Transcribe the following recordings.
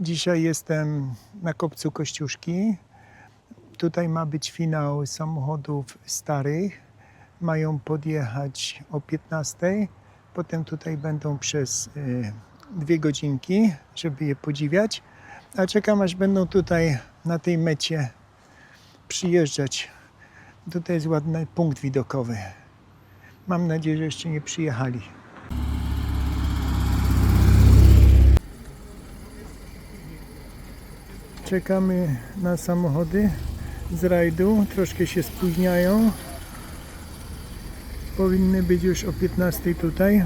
Dzisiaj jestem na kopcu Kościuszki. Tutaj ma być finał samochodów starych. Mają podjechać o 15. Potem tutaj będą przez y, dwie godzinki, żeby je podziwiać. A czekam aż będą tutaj na tej mecie przyjeżdżać. Tutaj jest ładny punkt widokowy. Mam nadzieję, że jeszcze nie przyjechali. Czekamy na samochody z rajdu. Troszkę się spóźniają. Powinny być już o 15 tutaj.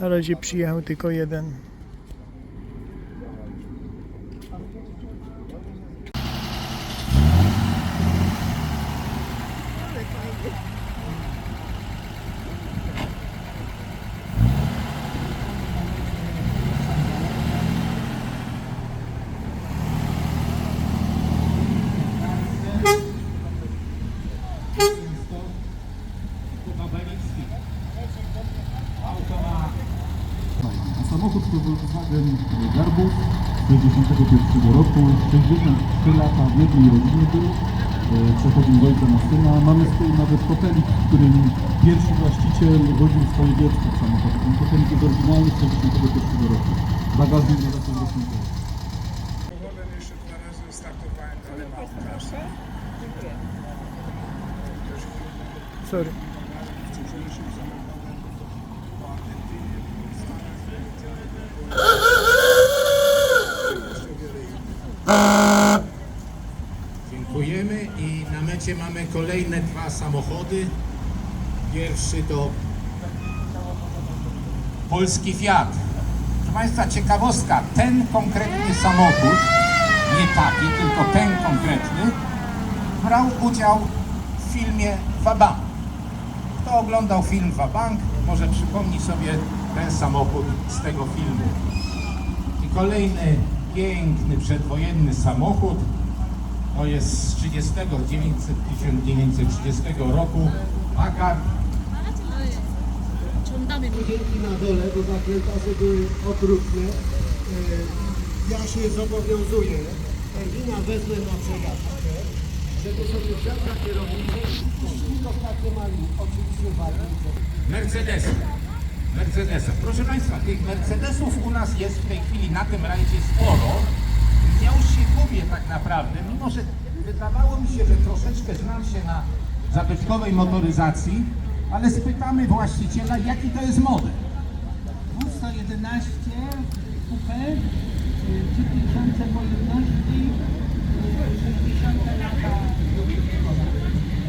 Na razie przyjechał tylko jeden. Samochód to Volkswagen Garbus z 1961 roku, 63 lata w jednej rodzinie był. E, Przechodził z ojca na syna. Mamy z tyłu nawet fotelik, w którym pierwszy właściciel woził swoje dziecko w samochodzie. Ten fotelik jest oryginalny z 1961 roku. Bagażnik na taką rocznicę. Powodem jeszcze dwa razy startowałem, ale mam trasę. Sorry. Wcześniejszym samochodem po Argentynie, po Stanach Zjednoczonych, po jeszcze wiele innych. Dziękujemy i na mecie mamy kolejne dwa samochody. Pierwszy to polski Fiat. Proszę Państwa, ciekawostka, ten konkretny samochód, nie taki, tylko ten konkretny, brał udział w filmie Wabank. Kto oglądał film Wabank, może przypomni sobie ten samochód z tego filmu. I kolejny piękny przedwojenny samochód, to jest z 30, 900, 1930 roku Packard Dzięki na dole, bo zakrętarze były okrutne. E, Ja się zobowiązuję, Erwina wezmę na przejażdżkę, żeby sobie wziął na kierownicę silnik takie mali, oczywiście warunki. Mercedes. Mercedesa. Proszę Państwa, tych Mercedesów u nas jest w tej chwili na tym rajdzie sporo. Ja już się gubię tak naprawdę, mimo że wydawało mi się, że troszeczkę znam się na zabytkowej motoryzacji, ale spytamy właściciela, jaki to jest model. No 111 kupę, y, 3000 pojemności, y, 60 lata.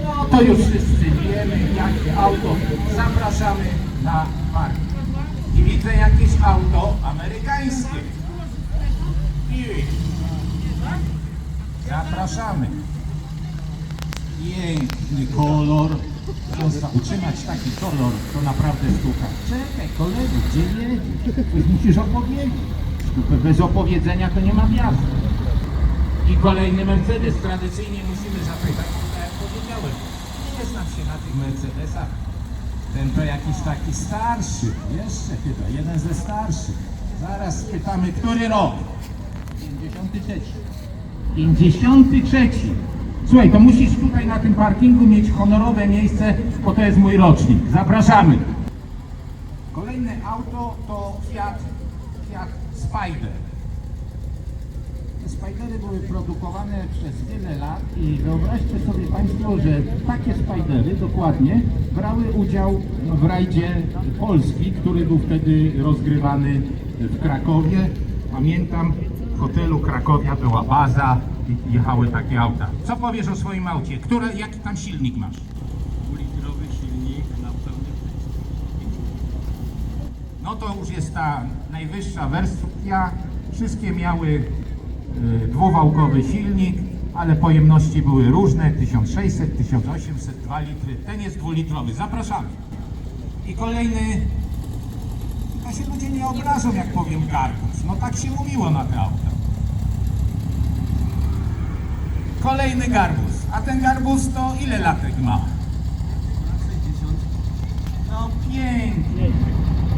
No to już wszyscy wiemy, jakie auto. Zapraszamy na park. I widzę jakieś auto amerykańskie. Buick. Zapraszamy. Piękny kolor. Proszę, Utrzymać taki kolor to naprawdę sztuka. Czekaj, kolego, gdzie jedziesz? Coś musisz opowiedzieć. Bez opowiedzenia to nie ma wjazdu. I kolejny Mercedes. Tradycyjnie musimy zapytać, tak jak powiedziałem, nie znam się na tych Mercedesach. Ten to jakiś taki starszy, jeszcze chyba, jeden ze starszych. Zaraz spytamy, który rok? 53. 53. Słuchaj, to musisz tutaj na tym parkingu mieć honorowe miejsce, bo to jest mój rocznik. Zapraszamy. Kolejne auto to Fiat, Fiat Spider. Te Spidery były produkowane przez wiele lat i wyobraźcie sobie Państwo, że takie Spidery dokładnie brały udział w rajdzie Polski, który był wtedy rozgrywany w Krakowie. Pamiętam, w hotelu Krakowia była baza jechały takie auta. Co powiesz o swoim aucie? Które, jaki tam silnik masz? litrowy silnik na pełny No to już jest ta najwyższa wersja. Wszystkie miały y, dwuwałkowy silnik, ale pojemności były różne, 1600, 1800, 2 litry. Ten jest dwulitrowy. Zapraszamy. I kolejny, a się ludzie nie obrażą, jak powiem garbus. No tak się mówiło na te auta. Kolejny garbus. A ten garbus to ile latek ma? No pięknie.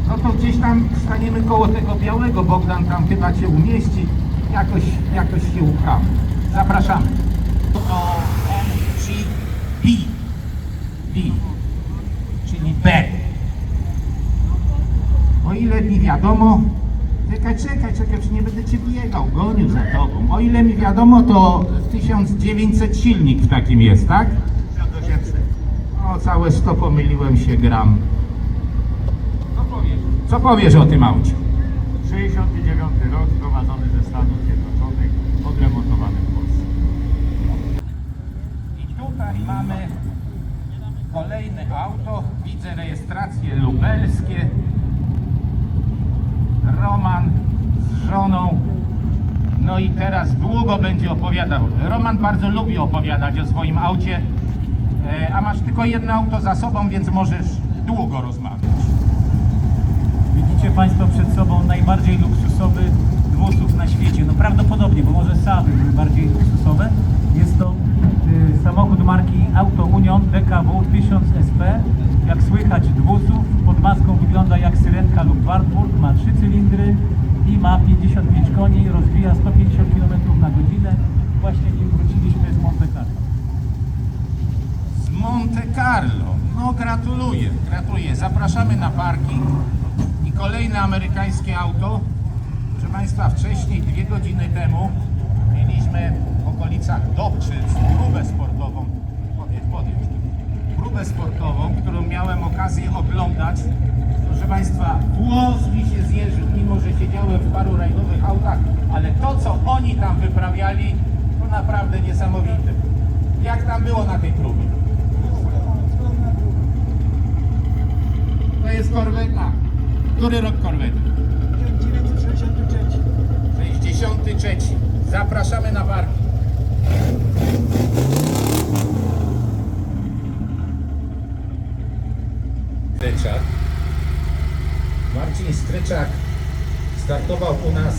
No to gdzieś tam staniemy koło tego białego, Bogdan tam chyba cię umieści. jakoś, jakoś się uprawi. Zapraszamy. To MGB. B. Czyli B. O ile mi wiadomo, czekaj, czekaj, czekaj, czy nie będę cię biegał, gonił za tobą. O ile mi wiadomo, to 1900 silnik w takim jest, tak? 1800. O, całe 100 pomyliłem się gram. Co powiesz? Co powiesz o tym aucie? 69 rok, sprowadzony ze Stanów Zjednoczonych, odremontowany w Polsce. I tutaj mamy kolejne auto. Widzę rejestracje lubelskie. Roman z żoną. No i teraz długo będzie opowiadał. Roman bardzo lubi opowiadać o swoim aucie, e, a masz tylko jedno auto za sobą, więc możesz długo rozmawiać. Widzicie Państwo przed sobą najbardziej luksusowy dwusów na świecie. No prawdopodobnie, bo może Saaby były bardziej luksusowe. Jest to y, samochód marki Auto Union DKW 1000 SP. Jak słychać dwusów, pod maską wygląda jak syrenka lub Wartburg, ma trzy cylindry i ma 55 koni, rozwija 150 km na godzinę. Właśnie nim wróciliśmy z Monte Carlo. z Monte Carlo. No gratuluję, gratuluję. Zapraszamy na parking i kolejne amerykańskie auto. Proszę Państwa, wcześniej, dwie godziny temu, mieliśmy w okolicach Dobczyc próbę sportową. Próbę sportową, którą miałem okazję oglądać. Proszę Państwa, włos mi się zjeżył, mimo że siedziałem w paru rajdowych autach, ale to, co oni tam wyprawiali, to naprawdę niesamowite. Jak tam było na tej próbie? To jest korweta. Który rok korwety? 63. Zapraszamy na parking. Stryczak. Marcin Stryczak startował u nas.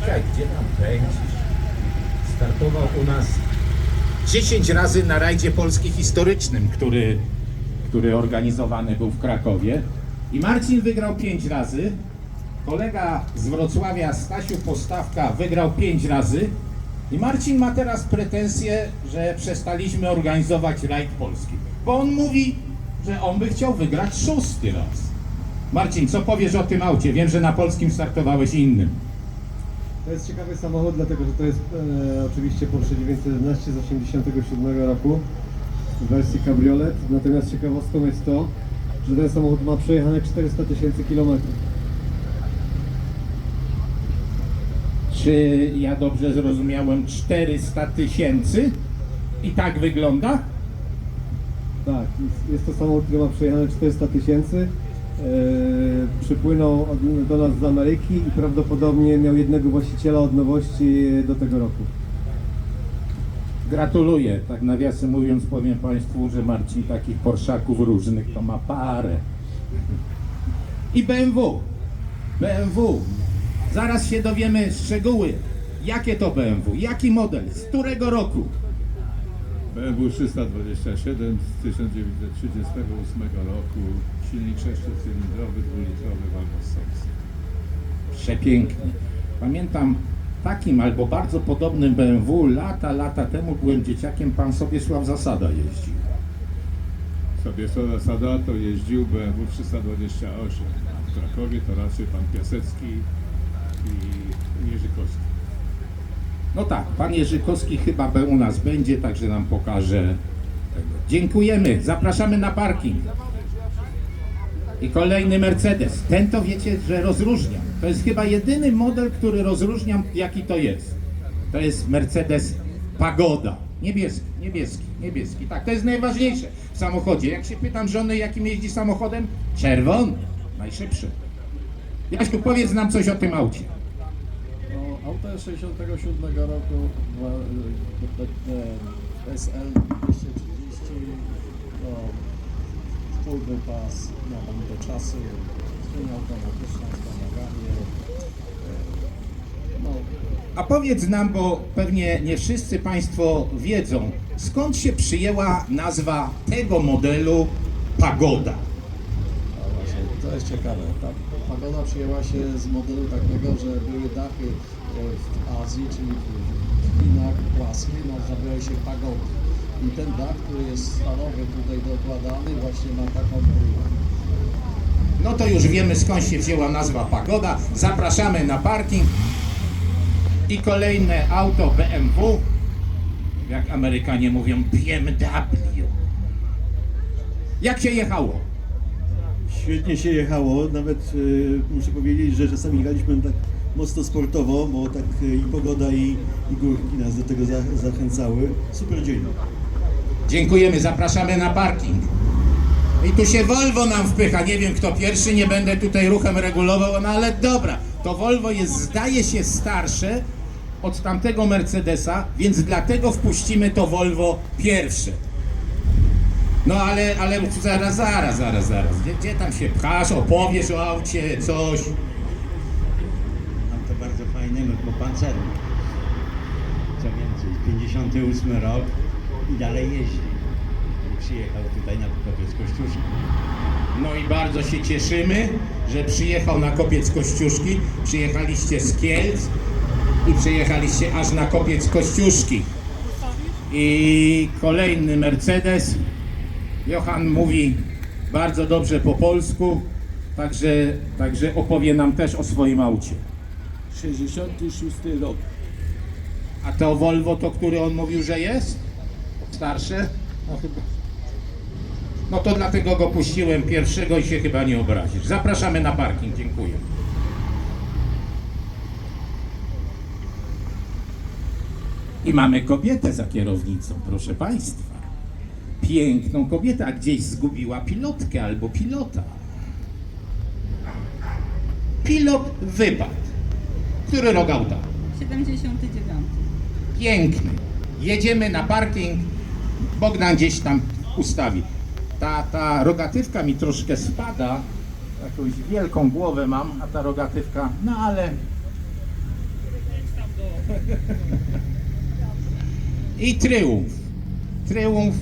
Czekaj, gdzie tam kręcisz? Startował u nas 10 razy na rajdzie polski historycznym, który, który organizowany był w Krakowie. I Marcin wygrał 5 razy. Kolega z Wrocławia, Stasiu Postawka, wygrał 5 razy. I Marcin ma teraz pretensje, że przestaliśmy organizować rajd polski. Bo on mówi, że on by chciał wygrać szósty raz. Marcin, co powiesz o tym aucie? Wiem, że na polskim startowałeś innym. To jest ciekawy samochód, dlatego że to jest e, oczywiście Porsche 911 z 1987 roku w wersji cabriolet. Natomiast ciekawostką jest to, że ten samochód ma przejechane 400 tysięcy kilometrów. Czy ja dobrze zrozumiałem 400 tysięcy? I tak wygląda? Tak, jest, to samochód, który ma przejechane 400 tysięcy. E, przypłynął do nas z Ameryki i prawdopodobnie miał jednego właściciela od nowości do tego roku. Gratuluję. Tak nawiasem mówiąc powiem Państwu, że Marcin takich Porszaków różnych to ma parę. I BMW. BMW. Zaraz się dowiemy szczegóły. Jakie to BMW? Jaki model? Z którego roku? BMW 327 z 1938 roku, silnik sześciocylindrowy, dwulitrowy Sox. Przepiękny. Pamiętam takim albo bardzo podobnym BMW lata, lata temu byłem dzieciakiem, pan Sobiesław Zasada jeździł. Sobie Sada to jeździł BMW 328. W Krakowie to raczej pan Piasecki i Jerzykowski. No tak, pan Jerzykowski chyba u nas będzie, także nam pokaże. Dziękujemy, zapraszamy na parking. I kolejny Mercedes. Ten to wiecie, że rozróżniam. To jest chyba jedyny model, który rozróżniam, jaki to jest. To jest Mercedes Pagoda. Niebieski, niebieski, niebieski. Tak, to jest najważniejsze w samochodzie. Jak się pytam żony, jakim jeździ samochodem? Czerwony, najszybszy. Jaśku, powiedz nam coś o tym aucie. No, auto jest 67 roku, dwa- e, SL 230, no, full wypas, ma tam te czasy, skrzynia automatyczna, wspomaganie, e, no, A powiedz nam, bo pewnie nie wszyscy Państwo wiedzą, skąd się przyjęła nazwa tego modelu Pagoda. a właśnie, to To jest ciekawe. Ta pagoda przyjęła się z modelu takiego, że były dachy e, w Azji, czyli w Chinach płaskie, nazywały się pagody. I ten dach, który jest stalowy tutaj dokładany, właśnie ma taką bryłę. No to już wiemy skąd się wzięła nazwa Pagoda. Zapraszamy na parking. I kolejne auto BMW. Jak Amerykanie mówią BMW. Jak się jechało? Świetnie się jechało, nawet e, muszę powiedzieć, że czasami jechaliśmy tak mocno sportowo, bo tak e, i pogoda i, i górki nas do tego za, zachęcały. Super dzień. Dziękujemy, zapraszamy na parking. I tu się Volvo nam wpycha. Nie wiem kto pierwszy, nie będę tutaj ruchem regulował, no ale dobra. To Volvo jest, zdaje się, starsze od tamtego Mercedesa, więc dlatego wpuścimy to Volvo pierwsze. No ale, ale zaraz, zaraz, zaraz, zaraz. Gdzie, gdzie tam się pchasz, opowiesz o aucie, coś. Mam to bardzo fajnego, bo pancerny. Co więcej, 58 rok i dalej jeździ. Przyjechał tutaj na Kopiec Kościuszki. No i bardzo się cieszymy, że przyjechał na Kopiec Kościuszki. Przyjechaliście z Kielc i przyjechaliście aż na Kopiec Kościuszki. I kolejny Mercedes. Johan mówi bardzo dobrze po polsku, także, także opowie nam też o swoim aucie. 66 rok. A to Volvo, to który on mówił, że jest? Starsze? No chyba. No to dlatego go puściłem pierwszego i się chyba nie obrazisz. Zapraszamy na parking, dziękuję. I mamy kobietę za kierownicą, proszę Państwa. Piękną kobietę, a gdzieś zgubiła pilotkę albo pilota. Pilot wypadł. Który rok auta? 79. Piękny. Jedziemy na parking. Bogdan gdzieś tam ustawi. Ta, ta rogatywka mi troszkę spada. Jakąś wielką głowę mam, a ta rogatywka, no ale... I tryumf. Tryumf.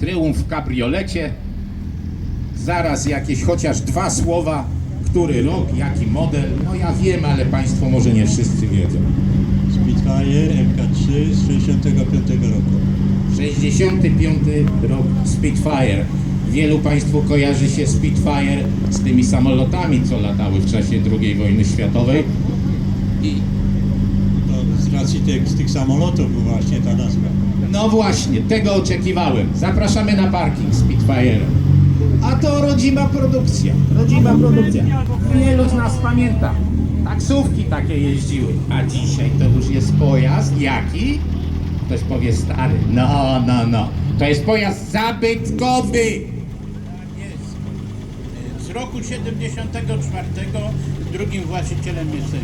Tryumf w kabriolecie. Zaraz jakieś chociaż dwa słowa. Który rok, jaki model? No ja wiem, ale Państwo może nie wszyscy wiedzą. Spitfire MK3 z 65 roku. 65 rok Spitfire. Wielu Państwu kojarzy się Spitfire z tymi samolotami, co latały w czasie II wojny światowej. I To z racji tych, z tych samolotów właśnie ta nazwa. no właśnie, tego oczekiwałem. Zapraszamy na parking Spitfire. A to rodzima produkcja. Rodzima produkcja. Wielu z nas pamięta. Taksówki takie jeździły. A dzisiaj to już jest pojazd jaki? Ktoś powie stary. No, no, no. To jest pojazd zabytkowy. Jest. Z roku 74 drugim właścicielem jest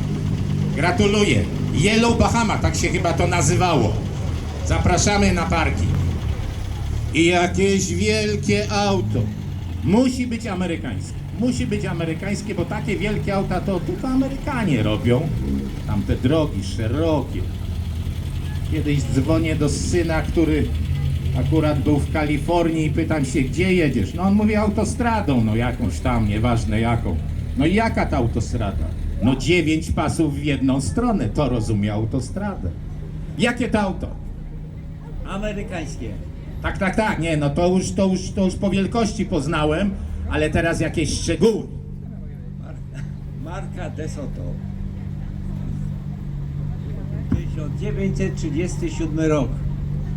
Gratuluję. Yellow Bahama, tak się chyba to nazywało. Zapraszamy na parki. I jakieś wielkie auto. Musi być amerykańskie. Musi być amerykańskie, bo takie wielkie auta to tylko Amerykanie robią. Tam te drogi szerokie. Kiedyś dzwonię do syna, który akurat był w Kalifornii i pytam się, gdzie jedziesz? No on mówi autostradą, no jakąś tam, nieważne jaką. No i jaka ta autostrada? No dziewięć pasów w jedną stronę, to rozumie autostradę. Jakie to auto? Amerykańskie. Tak, tak, tak, nie, no to już, to już, to już po wielkości poznałem, ale teraz jakieś szczegóły. Marka DeSoto. 1937 rok.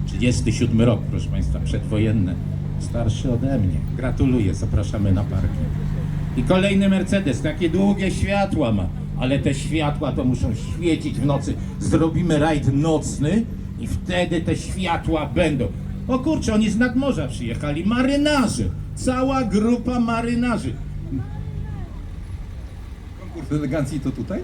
37 rok, proszę Państwa, przedwojenne. Starszy ode mnie. Gratuluję, zapraszamy na parking. I kolejny Mercedes, takie długie światła ma, ale te światła to muszą świecić w nocy. Zrobimy rajd nocny i wtedy te światła będą. O kurczę, oni z nadmorza przyjechali, marynarze. Cała grupa marynarzy. Konkurs elegancji to tutaj?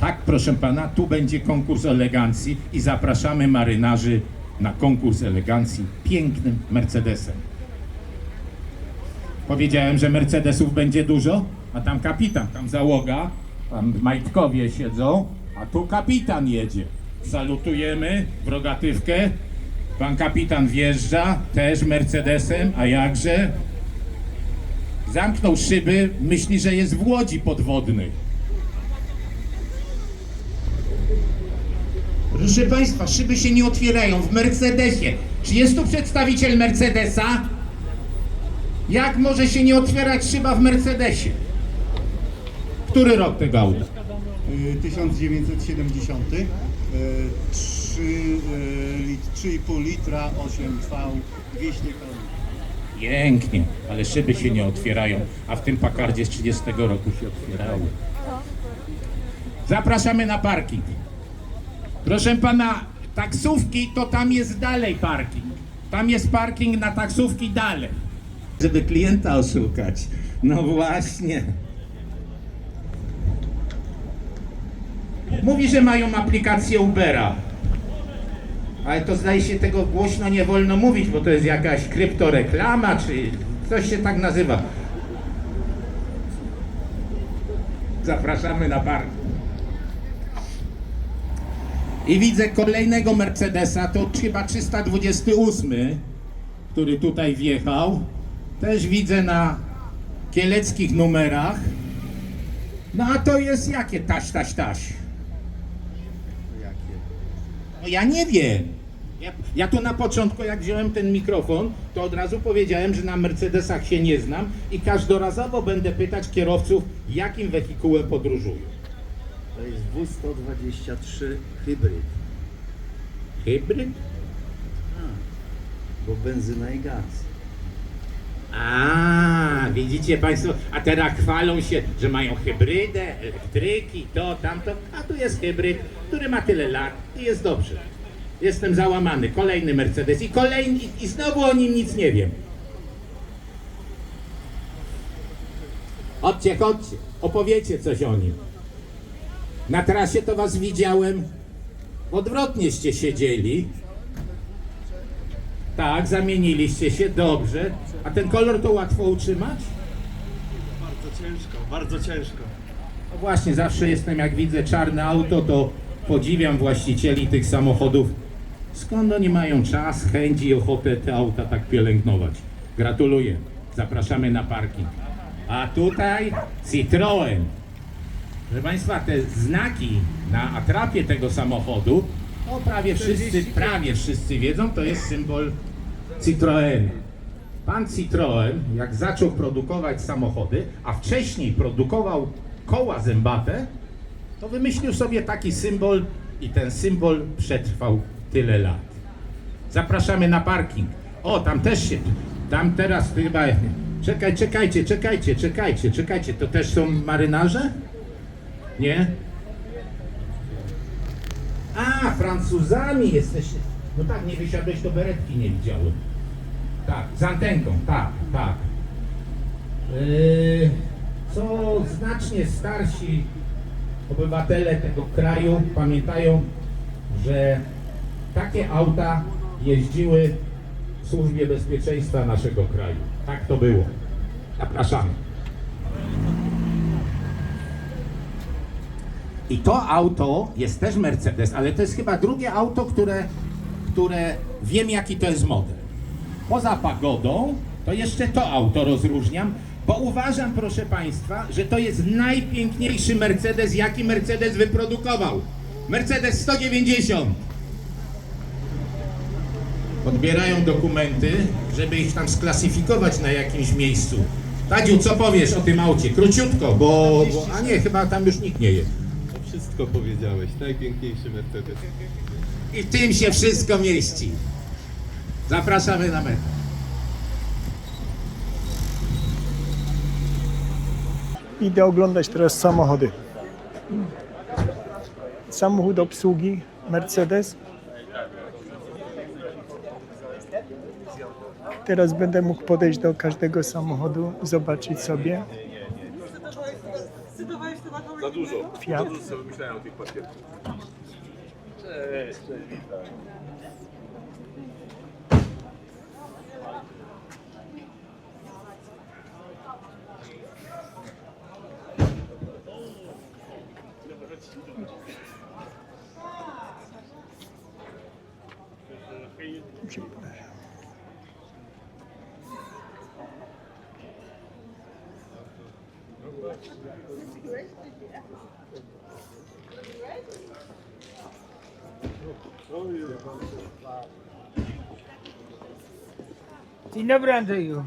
Tak, proszę pana, tu będzie konkurs elegancji i zapraszamy marynarzy na konkurs elegancji pięknym Mercedesem. Powiedziałem, że Mercedesów będzie dużo, a tam kapitan, tam załoga, tam majtkowie siedzą, a tu kapitan jedzie. Salutujemy w rogatywkę. Pan kapitan wjeżdża też Mercedesem, a jakże? Zamknął szyby, myśli, że jest w łodzi podwodnej. Proszę Państwa, szyby się nie otwierają w Mercedesie. Czy jest tu przedstawiciel Mercedesa? Jak może się nie otwierać szyba w Mercedesie? Który rok tego auta? 1970, 3, lit, 3,5 litra, 8V, 200 koni. Pięknie, ale szyby się nie otwierają, a w tym Pakardzie z 30 roku się otwierały. Zapraszamy na parking. Proszę pana, taksówki to tam jest dalej parking. Tam jest parking na taksówki dalej. Żeby klienta oszukać. No właśnie. Mówi, że mają aplikację Ubera. Ale to zdaje się tego głośno nie wolno mówić, bo to jest jakaś kryptoreklama, czy coś się tak nazywa. Zapraszamy na park. I widzę kolejnego Mercedesa, to chyba 328, który tutaj wjechał. Też widzę na kieleckich numerach. No a to jest jakie taś, taś, taś? No ja nie wiem. Ja, ja tu na początku, jak wziąłem ten mikrofon, to od razu powiedziałem, że na Mercedesach się nie znam i każdorazowo będę pytać kierowców, jakim wehikułem podróżują. To jest W123 hybryd, Hybryd? bo benzyna i gaz. A, widzicie Państwo, a teraz chwalą się, że mają hybrydę, elektryki, to, tamto, a tu jest hybryd, który ma tyle lat i jest dobrze. Jestem załamany. Kolejny Mercedes i kolejny, i- i znowu o nim nic nie wiem. Chodźcie, chodźcie, opowiecie coś o nim. Na trasie to was widziałem, odwrotnieście siedzieli. Tak, zamieniliście się, dobrze. A ten kolor to łatwo utrzymać? Bardzo ciężko, bardzo ciężko. No właśnie, zawsze jestem, jak widzę czarne auto, to podziwiam właścicieli tych samochodów. Skąd oni mają czas, chęć i ochotę te auta tak pielęgnować? Gratuluję. Zapraszamy na parking. A tutaj Citroen. Proszę Państwa, te znaki na atrapie tego samochodu, to prawie wszyscy, prawie wszyscy wiedzą, to jest symbol Citroen. Pan Citroen, jak zaczął produkować samochody, a wcześniej produkował koła zębate, to wymyślił sobie taki symbol i ten symbol przetrwał tyle lat. Zapraszamy na parking. O, tam też się, tam teraz chyba, czekaj, czekajcie, czekajcie, czekajcie, czekajcie, to też są marynarze? Nie? A, Francuzami jesteście. No tak, nie wysiadłeś, to beretki nie widziałem. Tak, z antenką, tak, tak. Yy, co znacznie starsi obywatele tego kraju pamiętają, że takie auta jeździły w służbie bezpieczeństwa naszego kraju. Tak to było. Zapraszamy. I to auto jest też Mercedes, ale to jest chyba drugie auto, które, które wiem jaki to jest model. Poza pagodą, to jeszcze to auto rozróżniam, bo uważam, proszę Państwa, że to jest najpiękniejszy Mercedes, jaki Mercedes wyprodukował. Mercedes 190. Podbierają dokumenty, żeby ich tam sklasyfikować na jakimś miejscu. Tadziu, co powiesz o tym aucie? Króciutko, bo, bo... A nie, chyba tam już nikt nie jest. Wszystko powiedziałeś, najpiękniejszy Mercedes. I w tym się wszystko mieści. Zapraszamy na metę. Idę oglądać teraz samochody. Samochód obsługi Mercedes. Teraz będę mógł podejść do każdego samochodu, zobaczyć sobie. Dużo. Fiat. Dużo sobie myślałem o tych pakietach. Dzień dobry Andrzeju.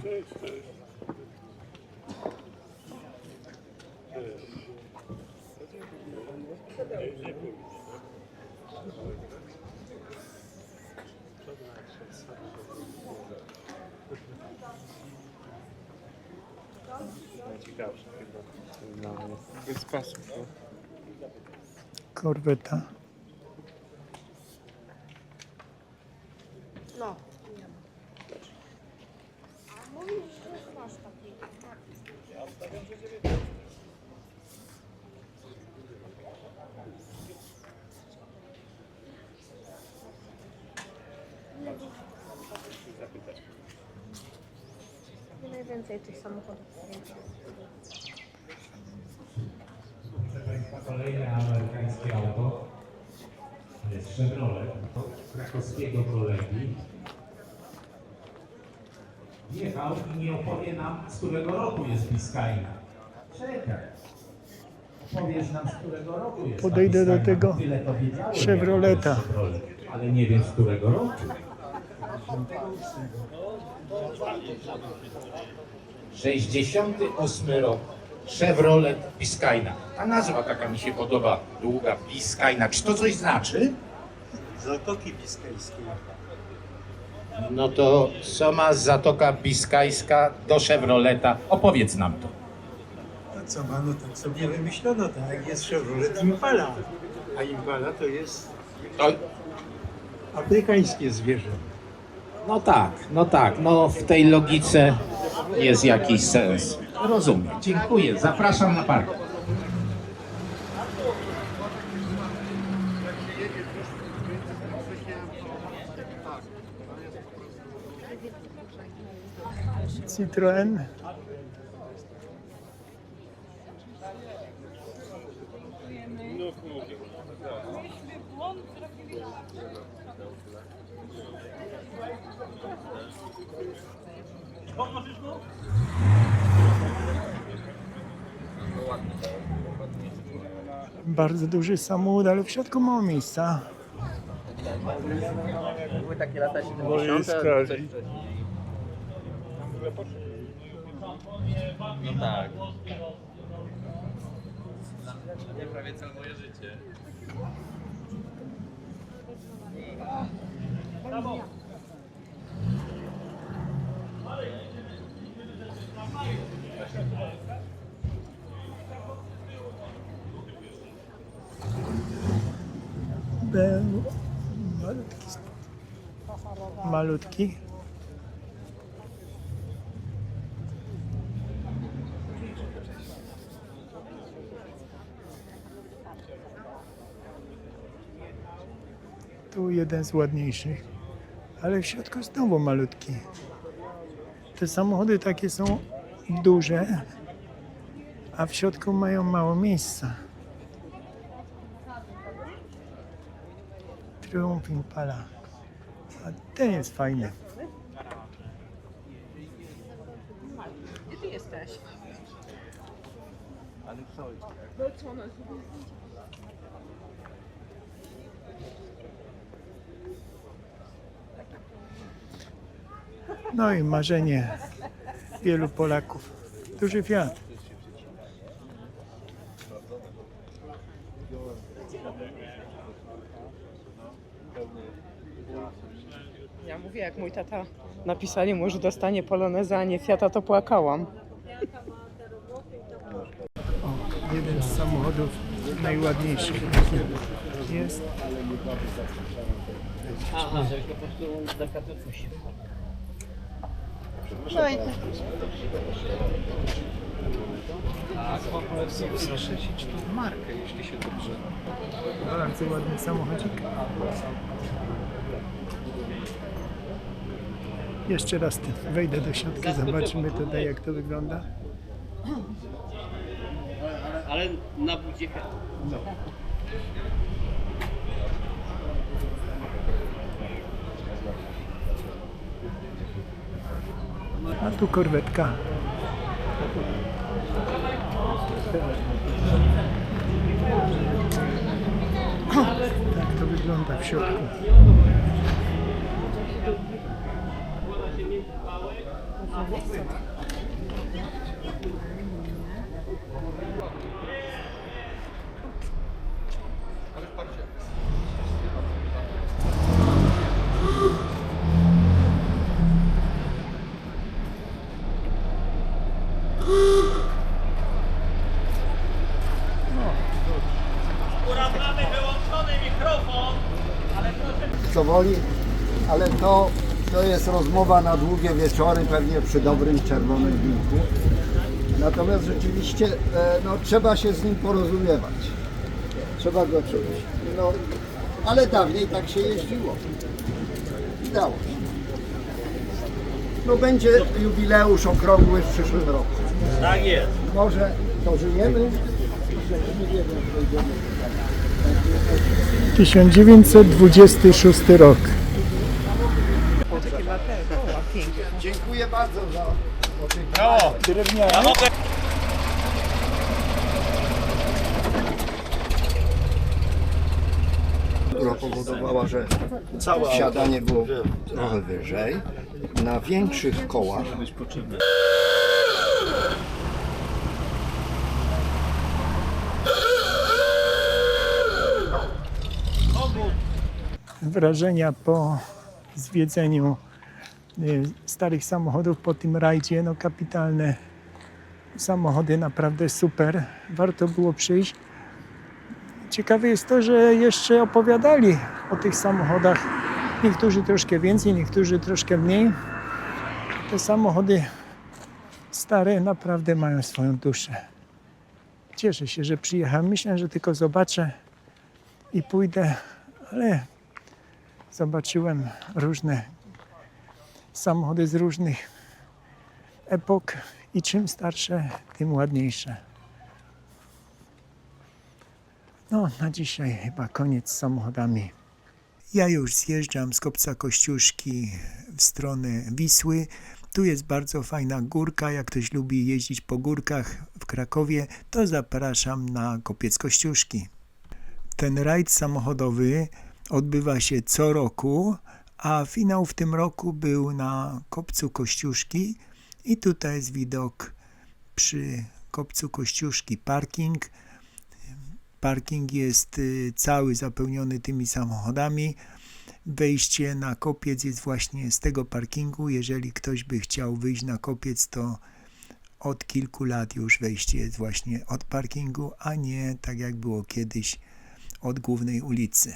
Korweta. Najwięcej tych samochodów. Kolejne amerykańskie auto. To jest Chevrolet krakowskiego kolegi. Jechał i nie opowie nam, z którego roku jest Biscayna. Czekaj. Powiesz nam, z którego roku jest Podejdę do tego Tyle to wiedziałem, Chevroleta. Ale nie wiem, z którego roku. 68 rok. Chevrolet Biscayna. Ta nazwa taka mi się podoba, długa Biscayna. Czy to coś znaczy? Zatoki Biskajskie. No to co ma Zatoka Biskajska do Chevroleta? Opowiedz nam to. A co ma, no tak sobie wymyślono, tak jest Chevrolet Impala. A Impala to jest To, afrykańskie zwierzę. no tak, no tak, no w tej logice jest jakiś sens. Rozumiem. Dziękuję. Zapraszam na park. Citroen. Bardzo duży samochód, ale w środku mało miejsca. Były takie lata 70. No tak. Prawie całe moje życie. Malutki. Malutki. Tu jeden z ładniejszych, ale w środku znowu malutki. Te samochody takie są duże, a w środku mają mało miejsca. Triumf Impala. A ten jest fajny. Gdzie ty jesteś? No i marzenie wielu Polaków. Duży Fiat. Ja mówię, jak mój tata napisali mu, że dostanie poloneza, a nie Fiata, to płakałam. O, jeden z samochodów najładniejszych. Jest. Aha, że po prostu na się. No i markę, jeśli się dobrze. Bardzo ładny samochodzik. Jeszcze raz ty- wejdę do środka, zobaczymy tutaj jak to wygląda. Ale na budzie Tu korwetka. Tak to wygląda w środku. co ale to, to jest rozmowa na długie wieczory, pewnie przy dobrym czerwonym winku. Natomiast rzeczywiście e, no, trzeba się z nim porozumiewać. Trzeba go czuć. No, ale dawniej tak się jeździło. I dało się. No będzie jubileusz okrągły w przyszłym roku. Tak jest. Może dożyjemy? Nie wiem, jak dojdziemy. 1926 rok. Dziękuję bardzo za Drewniane. która powodowała, że wsiadanie było trochę wyżej. Na większych kołach wrażenia po zwiedzeniu y, starych samochodów po tym rajdzie, no kapitalne samochody, naprawdę super. Warto było przyjść. Ciekawe jest to, że jeszcze opowiadali o tych samochodach. Niektórzy troszkę więcej, niektórzy troszkę mniej. Te samochody stare naprawdę mają swoją duszę. Cieszę się, że przyjechałem. Myślę, że tylko zobaczę i pójdę, ale zobaczyłem różne samochody z różnych epok i czym starsze, tym ładniejsze. No, na dzisiaj chyba koniec z samochodami. Ja już zjeżdżam z kopca Kościuszki w stronę Wisły. Tu jest bardzo fajna górka. Jak ktoś lubi jeździć po górkach w Krakowie, to zapraszam na kopiec Kościuszki. Ten rajd samochodowy odbywa się co roku, a finał w tym roku był na kopcu Kościuszki i tutaj jest widok przy kopcu Kościuszki parking. Parking jest y, cały zapełniony tymi samochodami. Wejście na kopiec jest właśnie z tego parkingu. Jeżeli ktoś by chciał wyjść na kopiec, to od kilku lat już wejście jest właśnie od parkingu, a nie tak jak było kiedyś od głównej ulicy.